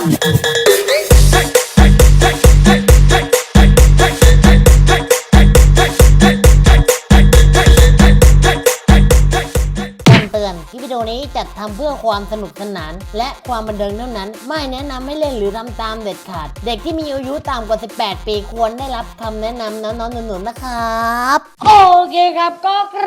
Thank you. จัดทำเพื่อความสนุกสนาน และความบันเทิงเท่านั้น ไม่แนะนำให้เล่นหรือทำตามเด็ดขาด เด็กที่มีอายุต่ำกว่า 18 ปีควรได้รับคำแนะนำน้องๆหนูๆนะครับ โอเคครับก็ก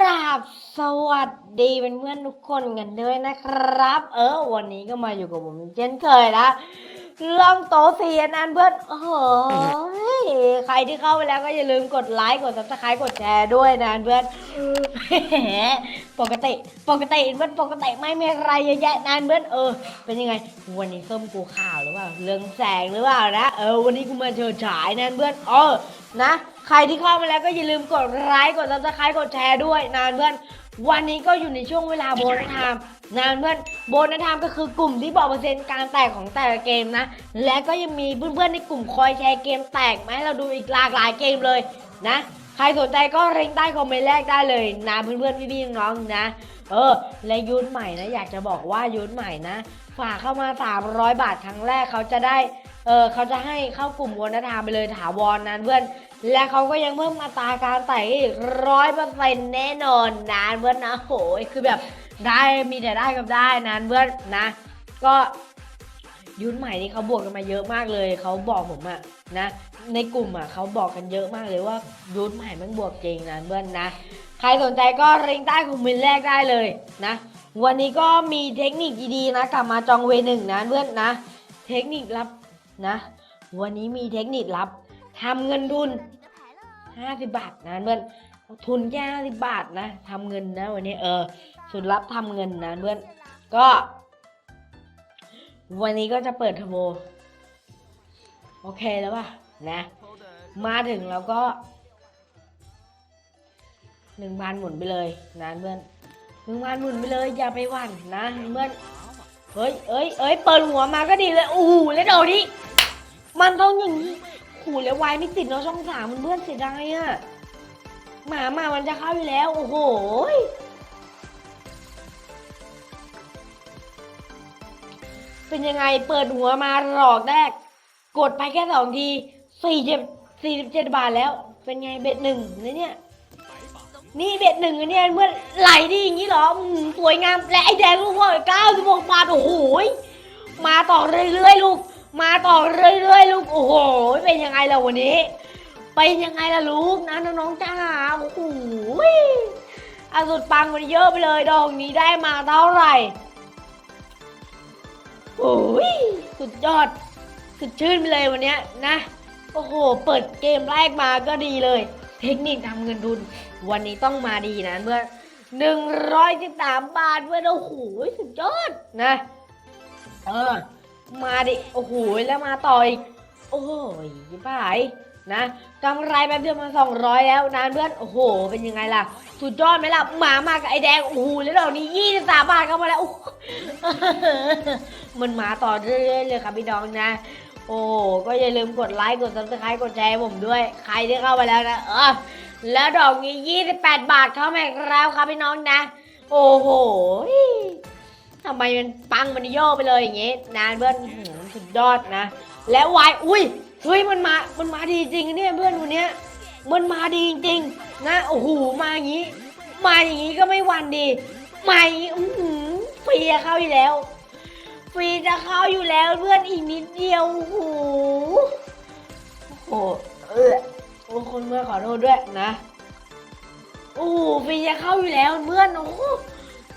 ราบสวัสดีเป็นเพื่อนๆทุกคนกันด้วยนะครับ เออวันนี้ก็มาอยู่กับผมเช่นเคยนะ ลองโตะเสียนันเพื่อนโอ้โหใครที่เข้าไปแล้วก็อย่าลืมกดไลค์กดซับสไครต์กดแชร์ด้วยนะเพื่อนปกติปกติเพื่อนปกติไม่มีอะไรเยอะแยะนานเพื่อนเออ เป็นยังไงวันนี้ส้มกูข่าวหรือเปล่าเรื่องแสงหรือเปล่านะเออวันนี้กูมาเชิญฉายนานเพื่อนเออนะ ใครที่เข้ามาแล้วก็อย่าลืมกดไลค์กดซับสไครต์กดแชร์ด้วยนานเพื่อน วันนี้ก็อยู่ในช่วงเวลาโบนัสไทม์นานเพื่อนโบนัสไทม์ก็คือกลุ่มที่บอกเปอร์เซ็นต์การแตกของแต่ละเกมนะ และก็ยังมีเพื่อนๆในกลุ่มคอยแชร์เกมแตกมาให้เราดูอีกหลากหลายเกมเลยนะ ใครสนใจก็เร่งใต้คอมเมนต์แรกได้เลยนะเพื่อนๆพี่ๆน้องๆนะ เออ และยูนใหม่นะอยากจะบอกว่ายูนใหม่นะ ฝากเข้ามา 300 บาทครั้งแรกเขาจะได้เออเขาจะให้เข้ากลุ่มวนธรรมไปเลยถาวรนั้นเพื่อน และเขาก็ยังเพิ่มอัตาการไต่ร้อยเปอร์เซ็นต์แน่นอนนานเพื่อนนะโหยคือแบบได้มีแต่ได้กับได้นานเพื่อนนะ ก็ยุนใหม่นี่เขาบวกกันมาเยอะมากเลยเขาบอกผมอะนะ ในกลุ่มอะเขาบอกกันเยอะมากเลยว่ายุนใหม่มันบวกจริงนะเพื่อนนะ ใครสนใจก็เร่งใต้คอมเมนต์แรกได้เลยนะ วันนี้ก็มีเทคนิคดีๆนะกลับมาจองเวหนึ่งนะเพื่อนนะ เทคนิคลับนะ วันนี้มีเทคนิคลับ ทำเงินทุน50บบาทนะเพื่อนทุนแค่50บบาทนะทำเงินนะวันนี้เออสุดลับทำเงินนะเพื่อนก็ วันนี้ก็จะเปิดเทอร์โบโอเคแล้วป่ะนะ มาถึงแล้วก็หนึ่งพันหมุนไปเลยนะเพื่อนหนึ่งพันหมุนไปเลยอย่าไปหวั่นนะเพื่อนเฮ้ยเอ้ยเอ้ยเปิดหัวมาก็ดีเลยโอ้โหแล้วเดี๋ยวนี้มันต้องอย่างนี้ หแล้ววายไม่ติดเนาะช่องสามมันเพื่อนเสียดายอะหมามามันจะเข้าอยู่แล้ว โอ้โหเป็นยังไงเปิดหัวมาหลอกแรก กดไปแค่สองทีสี่เจ็ดสี่สิบเจ็ดบาทแล้ว เป็นไงเบ็ดหนึ่งนะเนี่ยนี่เบ็ดหนึ่งอันเนี่ยเมื่อไหลดีอย่างนี้เหรอสวยงามและไอแดงลูกพ่อเก้าสิบหกบาทโอ้โหยมาต่อเรื่อยๆลูก มาต่อเรื่อยๆลูก โอ้โห เป็นยังไงล่ะวันนี้ เป็นยังไงล่ะลูกนะน้องๆจ้าโอ้โหอาสุดปังมันเยอะไปเลยดอกนี้ได้มาเท่าไหร่โอ้ยสุดยอดสุดชื่นไปเลยวันนี้นะ โอ้โห เปิดเกมแรกมาก็ดีเลย เทคนิคทำเงินทุน วันนี้ต้องมาดีนะเพื่อนหนึ่งร้อยสิบสามบาทเพื่อนโอ้โหสุดยอดนะ เออ มาดิ โอ้โห แล้วมาต่ออีก โอ้ยยิ่ายนะกำไรแป๊บเดียวมาสองร้อยแล้วนานเพื่อน โอ้โห เป็นยังไงล่ะ สุดยอดไหมล่ะ หมามากับไอแดง โอ้โห แล้วดอกนี้ยี่สิบสามบาทเข้ามาแล้ว มันมาต่อเรื่อยๆเลยครับพี่น้องนะ โอ้ ก็อย่าลืมกดไลค์ กดซับสไครต์กดแชร์ผมด้วย ใครที่เข้าไปแล้วนะ เออ แล้วดอกนี้ 28 บาทเข้ามาแล้วครับพี่น้องนะ โอ้โห ทำไมมันปังมันโยกไปเลยอย่างงี้นานเพื่อนสุดยอดนะ แล้ววายอุ้ยเฮ้ยมันมามันมาดีจริงเนี่ยเพื่อนคนเนี้ยมันมาดีจริงๆนะโอ้โหมาอย่างงี้ มาอย่างงี้ก็ไม่หวันดีมาอย่างงี้อื้อฟรีจะเข้าอยู่แล้วฟรีจะเข้าอยู่แล้วเพื่อนอีกนิดเดียวโอ้โหโอ้เออโอ้คนเมื่อขอโทษด้วยนะโอ้ฟรีจะเข้าอยู่แล้วเพื่อนโอ้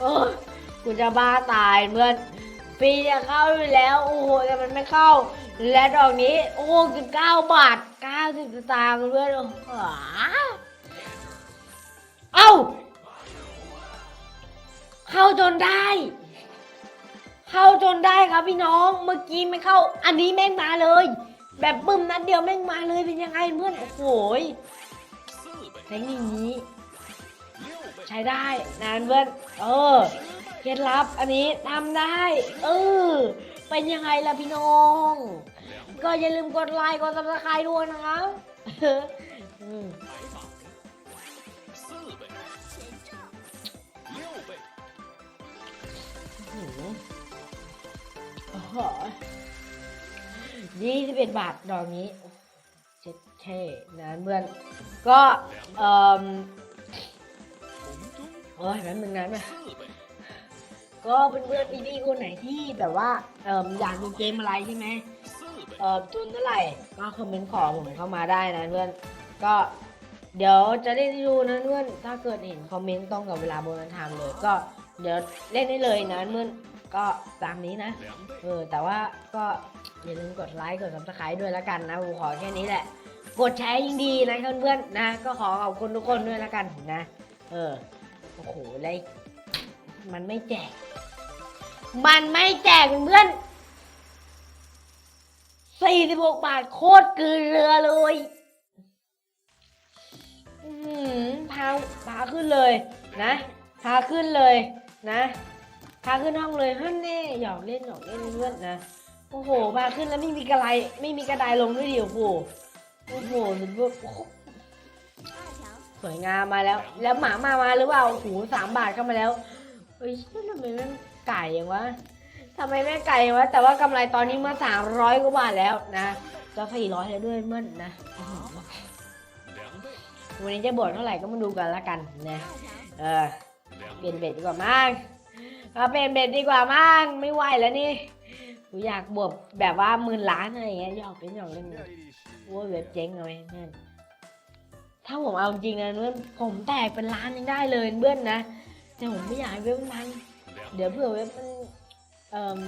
เออ กูจะบ้าตายเพื่อนฟรีจะเข้าอยู่แล้ว โอ้โหแต่มันไม่เข้า และดอกนี้ โอ้สิบเก้าบาทเก้าสิบตางค์เพื่อนโอ้โหเอ้า เข้าจนได้ เข้าจนได้ครับพี่น้องเมื่อกี้ไม่เข้า อันนี้แม่งมาเลย แบบบึ้มนัดเดียวแม่งมาเลยเป็นยังไงเพื่อนโอ้โหยเทคนิคนี้ ใช้ได้นานเพื่อนเออ เคล็ดลับอันนี้ทำได้ เออ เป็นยังไงล่ะพี่น้อง ก็อย่าลืมกดไลค์กดซับสไครต์ด้วยนะครับยี่สิบเอ็ดบาทดอกนี้เจ็ดเท่นะเพื่อนก็ เอ่อโอ้ยแป๊บนึงนะแม่ ก็เพื่อนๆพี่ๆคนไหนที่แบบว่าเอ่ออยากดูเกมอะไรใช่ไหมเอ่อทุนเท่าไหร่ก็คอมเมนต์ขอผมเข้ามาได้นะเพื่อนก็เดี๋ยวจะเล่นให้ดูนะเพื่อนถ้าเกิดเห็นคอมเมนต์ตรงกับเวลาโบนัสไทม์เลยก็เดี๋ยวเล่นได้เลยนะเพื่อนก็ตามนี้นะเออแต่ว่าก็อย่าลืมกดไลค์กด subscribe ด้วยแล้วกันนะผมขอแค่นี้แหละ กดแชร์ยิ่งดีนะเพื่อนๆนะ ก็ขอขอบคุณทุกคนด้วยแล้วกันนะ เออโอ้โหไลค์มันไม่แจก มันไม่แจกเพื่อนสี่สิบหกบาทโคตรเกลือเรือเลยอืมพาพาขึ้นเลยนะพาขึ้นเลยนะพาขึ้นห้องเลยฮั่นแน่หยอกเล่นหยอกเล่นเพื่อนนะโอ้โหพาขึ้นแล้วไม่มีกระไดไม่มีกระไดลงด้วยเดิโอ้โหโอ้โหสุดยอดสวยงามมาแล้ว แล้วหมามามาหรือเปล่าโอ้โหสามบาทเข้ามาแล้วเฮ้ยทำไมม่ง ไก่อย่างวะทำไมแม่งไก่อย่างวะ แต่ว่ากำไรตอนนี้มาสามร้อยกว่าบาทแล้วนะจะสี่ร้อยแล้วด้วยเมื่อนนะอื้อหือวันนี้จะบวกเท่าไหร่ก็มาดูกันละกันนะ เออ เปลี่ยนเบ็ดดีกว่ามั้งเอาเปลี่ยนเบ็ดดีกว่ามั้งไม่ไหวแล้วนี่กูอยากบวกแบบว่าหมื่นล้านอะไรอย่างเงี้ยหยอกเป็นหยอกเล่นนะโอ้ยเว็บเจ๊งเลยเพื่อนถ้าผมเอาจริงนะเพื่อนผมแตกเป็นล้านยังได้เลยเพื่อนนะ แต่ผมไม่อยากให้เว็บมันพัง เดี๋ยวเผื่อเว็บมันเอ่อ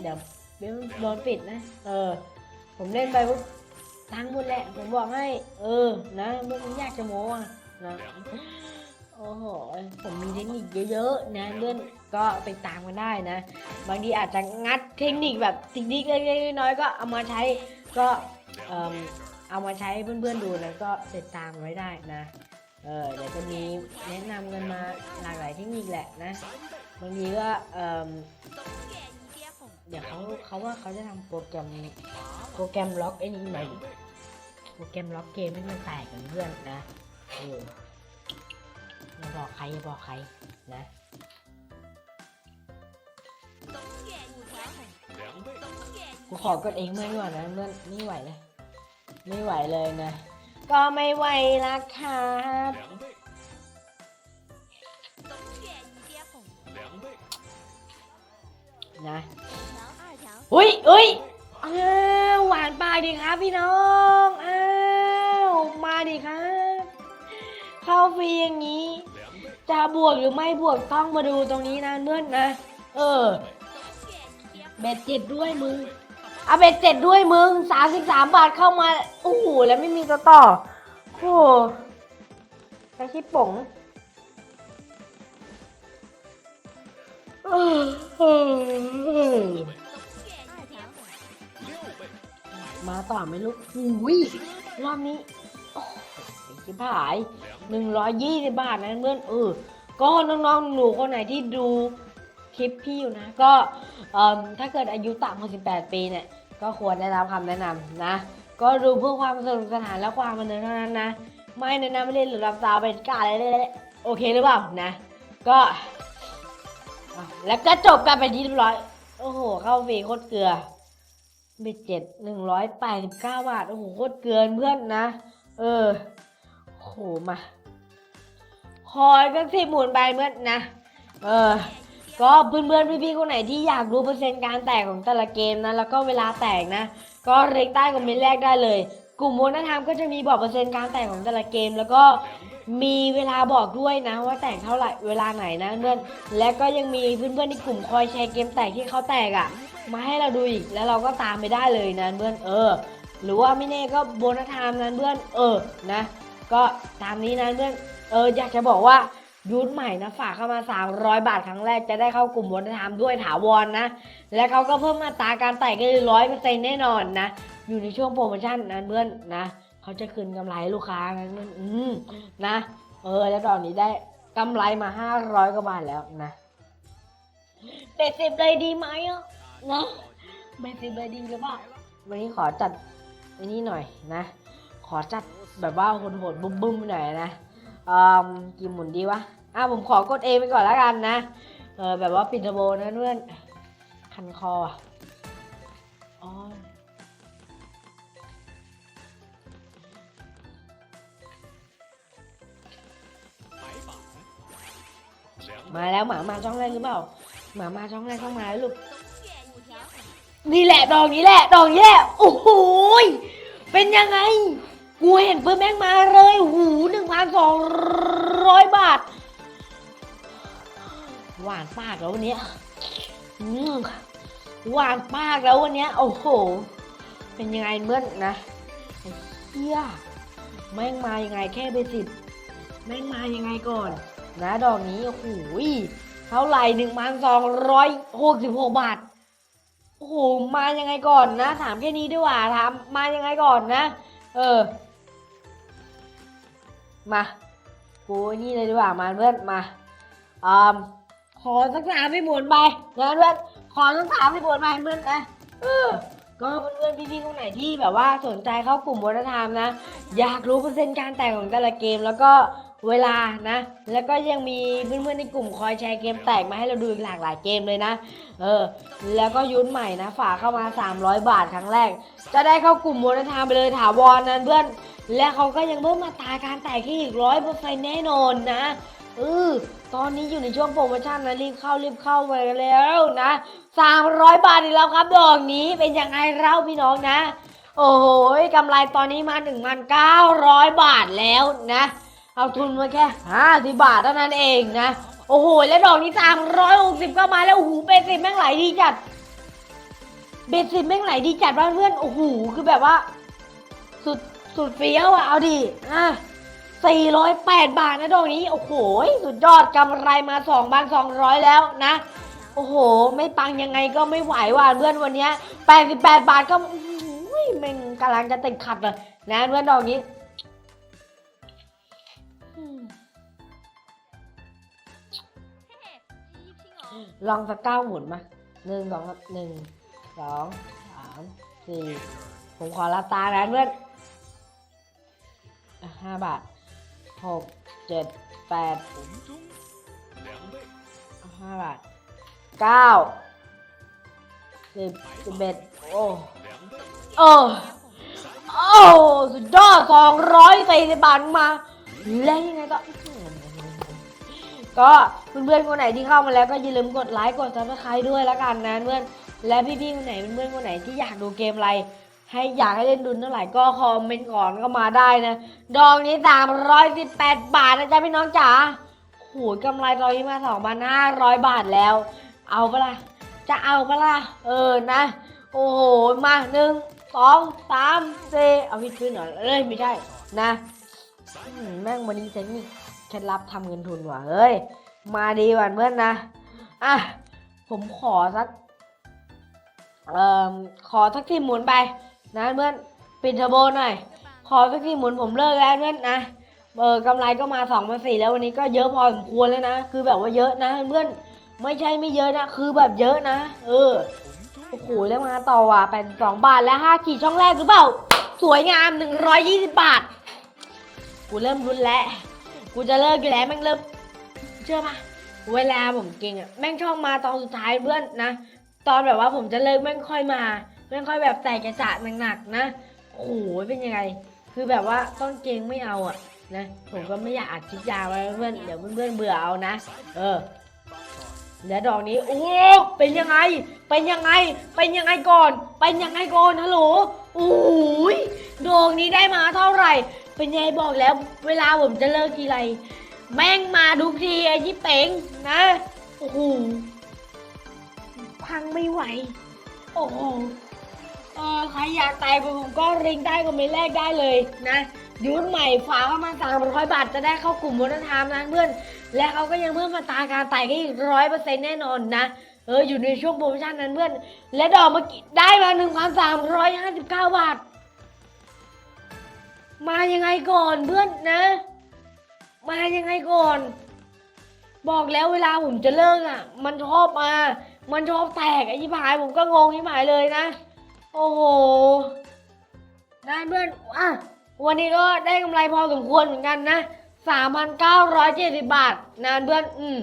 เดี๋ยวเว็บมันโดนปิดนะ เออ ผมเล่นไปปุ๊บตังค์หมดแหละ ผมบอกให้ เออ นะไม่อยากจะโม้อะนะ โอ้โห ผมมีเทคนิคเยอะๆนะเพื่อนก็ไปตามกันได้นะ บางทีอาจจะงัดเทคนิคแบบสิ่งนี้เล็กๆน้อยๆก็เอามาใช้ก็เอิ่มเอามาใช้เพื่อนๆดูนะก็ติดตามไว้ได้นะ เออเดี๋ยวจะมีแนะนำกันมาหลากหลายเทคนิคแหละนะ บางทีก็เอ่มเดี๋ยวเขาเขาว่าเขาจะทำโปรแกรมโปรแกรมล็อกไอ้นี่ใหม่โปรแกรมล็อกเกมให้มันแตกกันเพื่อนนะเอออย่าบอกใครอย่าบอกใครนะกูขอกดเองเมื่อดีกว่านะเมื่อนไม่ไหวเลย ไม่ไหวเลยนะ ก็ไม่ไหวละครับ นะอุ้ยอุ้ยอ้าวหวานปลายดีครับพี่น้องอ้าวมาดิครับเข้าฟรีอย่างนี้ จะบวกหรือไม่บวกต้องมาดูตรงนี้นะเพื่อนนะ เออเบ็ดเจ็ดด้วยมึงเอาเบ็ดเจ็ดด้วยมึงสามสิบสามบาทเข้ามาโอ้โหแล้วไม่มีตัวต่อโอ้โหไอชิปป๋ง มาต่อไหมลูกอุ้ยรอบนี้โอ้โหชิบหายหนึ่งร้อยยี่สิบบาทนะเพื่อนเออ ก็น้องๆหนูคนไหนที่ดูคลิปพี่อยู่นะ ก็ถ้าเกิดอายุต่ำกว่า18ปีเนี่ย ก็ควรได้รับคำแนะนำนะ ก็ดูเพื่อความสนุกสนานและความบันเทิงเท่านั้นนะ ไม่แนะนำไม่เล่นหรือรับสาวเป็นกาอะไรเลยโอเคหรือเปล่านะ ก็ แล้วก็จบกันไปที่เรียบร้อย โอ้โห เข้าฟรีโคตรเกลือเบ็ดเจ็ดหนึ่งร้อยแปดสิบเก้าบาท โอ้โห โคตรเกลือเพื่อนนะ เออโห มาคอยก็สิบหมุนไปเมื่อนนะ เออ ก็เพื่อนๆพี่ๆคนไหนที่อยากรู้เปอร์เซ็นต์การแตกของแต่ละเกมนะ แล้วก็เวลาแตกนะ ก็เล็กใต้คอมเมนต์แรกได้เลย กลุ่มโมนธรรมก็จะมีบอกเปอร์เซ็นต์การแตกของแต่ละเกม แล้วก็ มีเวลาบอกด้วยนะ ว่าแตกเท่าไหร่เวลาไหนนะเพื่อนและก็ยังมีเพื่อนๆในกลุ่มคอยแชร์เกมแตกที่เขาแตกอะ่ะ มาให้เราดูอีกแล้วเราก็ตามไปได้เลยนะเพื่อนเออ หรือว่าไม่แน่ก็โบนัสไทม์นั้นเพื่อนเออนะ ก็ตามนี้นะเพื่อนเอออยากจะบอกว่ายูทใหม่นะฝากเข้ามา 300 บาทครั้งแรกจะได้เข้ากลุ่มวัฒนธรรมด้วยถาวรนะและเขาก็เพิ่มมาตราการไต่กันร้อยเปอร์เซ็นต์แน่นอนนะ อยู่ในช่วงโปรโมชั่นนะเพื่อนนะ เขาจะคืนกำไรให้ลูกค้านะเพื่อนอืมนะ เออ แล้วตอนนี้ได้กำไรมา500กว่าบาทแล้วนะเป็ดสิบเลยดีไหมอะนะเป็ดสิบเลยดีหรือเปล่าวันนี้ขอจัดอันนี้หน่อยนะ ขอจัดแบบว่าโหดๆบึ้มๆหน่อยนะเอ่อกี่หมุนดีวะอะผมขอกดเอไปก่อนแล้วกันนะ เออแบบว่าปิดร์โบนะเพื่อนคันคออะ มาแล้วหมามาช่องแรกหรือเปล่าหมามาช่องแรกเข้ามาแล้วลูกนี่แหละดอกนี้แหละดอกนี้แหละโอ้โหเป็นยังไงกูเห็นเพิ่มแม่งมาเลยหูหนึ่งพันสองร้อยบาท หวานปากแล้ววันนี้หวานปากแล้ววันนี้โอ้โห เป็นยังไงเมื่อนนะเฮียแม่งมายังไงแค่เบสิบแม่งมายังไงก่อน นะดอกนี้โอ้โหยเท่าไหร่หนึ่งพันสองร้อยหกสิบหกบาทโอ้โหมายังไงก่อนนะ ถามแค่นี้ดีกว่าถามมายังไงก่อนนะ เออ มากูนี่เลยดีกว่ามาเพื่อนมาอ่าขอสักสามไม่หมุนไปนะเพื่อนขอสักสามไม่หมุนไปเพื่อนนะเออก็เพื่อนๆพี่ๆคนไหนที่แบบว่าสนใจเข้ากลุ่มวัฒนธรรมนะ อยากรู้เปอร์เซ็นต์การแต่งของแต่ละเกมแล้วก็ เวลานะ แล้วก็ยังมีเพื่อนๆในกลุ่มคอยแชร์เกมแตกมาให้เราดูอีกหลากหลายเกมเลยนะ เออ แล้วก็ยุ้นใหม่นะ ฝากเข้ามา 300 บาทครั้งแรก จะได้เข้ากลุ่มวัฒนธรรมไปเลยถาวรนั้นเพื่อน และเขาก็ยังเพิ่มมาตาการแตกให้อีกร้อยเปอร์เซ็นต์แน่นอนนะเออตอนนี้อยู่ในช่วงโปรโมชั่นนะรีบเข้ารีบเข้าไปกันแล้วนะ300 บาทอีกแล้วครับดอกนี้เป็นยังไงเล่าพี่น้องนะ โอ้โหกำไรตอนนี้มาถึงมัน900 บาทแล้วนะ เอาทุนมาแค่50บาทเท่านั้นเองนะ โอ้โห แล้วดอกนี้360ก็มาแล้วโอ้โหเบสิบแม่งไหลดีจัด เบสิบแม่งไหลดีจัดบ้านเพื่อนโอ้โหคือแบบว่า สุดสุดเฟี้ยวอะเอาดิอะ408บาทนะดอกนี้ โอ้โห สุดยอดกำไรมา2บาท200แล้วนะโอ้โห ไม่ปังยังไงก็ไม่ไหวว่ะเพื่อนวันนี้ย88บาทก็อื้อหือแม่งกำลังจะติดขัดเลยนะเพื่อนดอกนี้ ลองสักเก้าหมุนมาหนึ่งสองหนึ่งสองสามสี่ผมขอรับตาแล้วเพื่อนห้าบาทหกเจ็ดแปดห้าบาทเก้าสิบสิบเอ็ดโอ้โอ้โอ้สุดยอดสองร้อยสี่สิบบาทมา แล้วยังไงก็ ก็เพื่อนๆคนไหนที่เข้ามาแล้วก็อย่าลืมกดไลค์กดซับสไครต์ด้วยล้วกันนะเพื่อนและพี่ๆคนไหนเพื่อนๆคนไหนที่อยากดูเกมอะไร ให้อยากให้เล่นดุนเท่าไหร่ก็คอมเมนต์ก่อนก็มาได้นะดองนี้สามร้อยสิบแปดบาทนะจ๊ะพี่น้องจ๋าโหกำไรตอนนี้มาสองพันห้าร้อยบาทแล้ว เอาปะล่ะจะเอาปะล่ะเออนะ โอ้โหมาหนึ่งสองสามสี่เอาพี่ขึ้นหน่อยเอ้ยไม่ใช่นะแม่งวันนี้เจ๊นี่ เคล็ดลับทำเงินทุนว่ะเฮ้ย มาดีว่ะเพื่อนนะ อะ ผมขอสัก เอ่อ ขอสักที่หมุนไป นะเพื่อนปิดเทอร์โบหน่อย ขอสักที่หมุนผมเลิกแล้วเพื่อนนะ เออกำไรก็มาสองมาสี่แล้ววันนี้ก็เยอะพอสมควรแล้วนะ คือแบบว่าเยอะนะเพื่อน ไม่ใช่ไม่เยอะนะ คือแบบเยอะนะ เออ โอ้โหแล้วมาต่อว่ะแปดสองบาทและห้าขีดช่องแรกหรือเปล่า สวยงามหนึ่งร้อยยี่สิบบาท กูเริ่มรุนแล้ว กูจะเลิกอยู่แล้วแม่งเริ่มเชื่อปะเวลาผมเก่งอะแม่งชอบมาตอนสุดท้ายเพื่อนนะตอนแบบว่าผมจะเลิกแม่งค่อยมาแม่งค่อยแบบใส่กระจะหนักๆนะโอ้โหเป็นยังไง คือแบบว่าต้นเก่งไม่เอาอะนะผมก็ไม่อยากอัดคลิปยาวไว้เพื่อนเดี๋ยวเพื่อนๆเบื่อเอานะเออแล้วดอกนี้โอ้เป็นยังไง เป็นยังไง เป็นยังไงก่อน เป็นยังไงก่อนฮัลโหลโอ้ยดอกนี้ได้มาเท่าไหร่ เป็นไงบอกแล้ว เวลาผมจะเลิกทีไร แม่งมาทุกทีไอ้ที่เป๋งนะ โอ้โหพังไม่ไหว โอ้โหเออใครอยากตายผมก็ริงได้ก็ไม่แลกได้เลยนะยุนใหม่ฝากประมาสามร้อยบาทจะได้เข้ากลุ่มวัฒนธรรมนะเพื่อน และเขาก็ยังเพิ่มมาตาการไต่ให้อีกร้อยเปอร์เซ็นต์แน่นอนนะเอออยู่ในช่วงโปรโมชั่นนั้นเพื่อน และดอกเมื่อกี้ได้มาหนึ่งพันสามร้อยห้าสิบเก้าบาท มายังไงก่อนเพื่อนนะ มายังไงก่อน บอกแล้วเวลาผมจะเลิกอะ มันชอบมา มันชอบแตกไอ้ยี่ผายผมก็งงยี่ผายเลยนะ โอ้โหได้เพื่อนอะวันนี้ก็ได้กำไรพอสมควรเหมือนกันนะสามพันเก้าร้อยเจ็ดสิบบาทนานเพื่อน อืม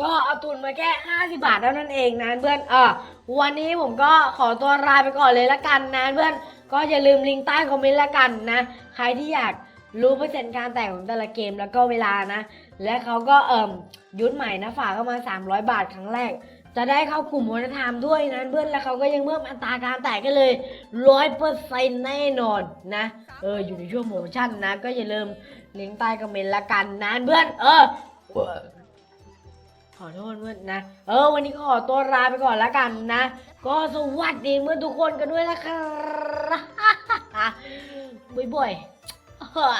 ก็เอาทุนมาแค่ห้าสิบาทเท่านั้นเองนะเพื่อนเออวันนี้ผมก็ขอตัวลาไปก่อนเลยละกันนะเพื่อนก็อย่าลืมลิงก์ใต้คอมเมนต์ละกันนะ ใครที่อยากรู้เปอร์เซ็นต์การแตกของแต่ละเกมแล้วก็เวลานะ และเขาก็เอิ่มยุดใหม่นะฝากเข้ามา 300 บาทครั้งแรก จะได้เข้ากลุ่มวัฒนธรรมด้วยนะเพื่อนแล้วเขาก็ยังเพิ่มอัตราการแตกกันเลยร้อยเปอร์เซ็นต์แน่นอนนะเอออยู่ในช่วงโปรโมชั่นนะ ก็อย่าลืมลิงก์ใต้คอมเมนต์ละกันนะเพื่อนเออ ขอโทษเมื่อนนะ เออ วันนี้ก็ขอตัวลาไปก่อนละกันนะ ก็สวัสดีเมื่อนทุกคนกันด้วยนะครับ บ่อยๆ